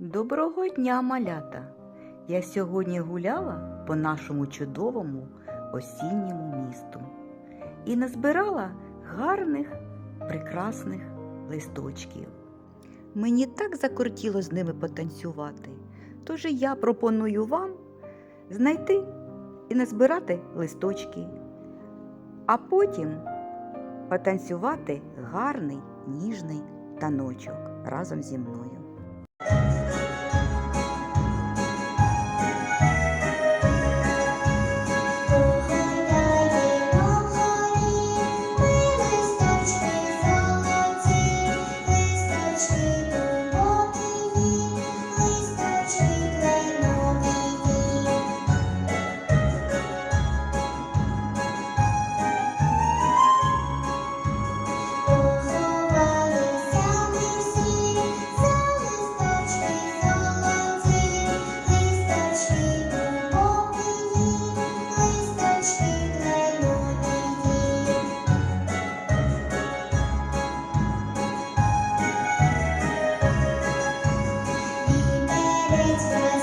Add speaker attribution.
Speaker 1: Доброго дня, малята! Я сьогодні гуляла по нашому чудовому осінньому місту і назбирала гарних, прекрасних листочків. Мені так закортіло з ними потанцювати, тож я пропоную вам знайти і назбирати листочки, а потім потанцювати гарний ніжний таночок разом зі мною.
Speaker 2: Música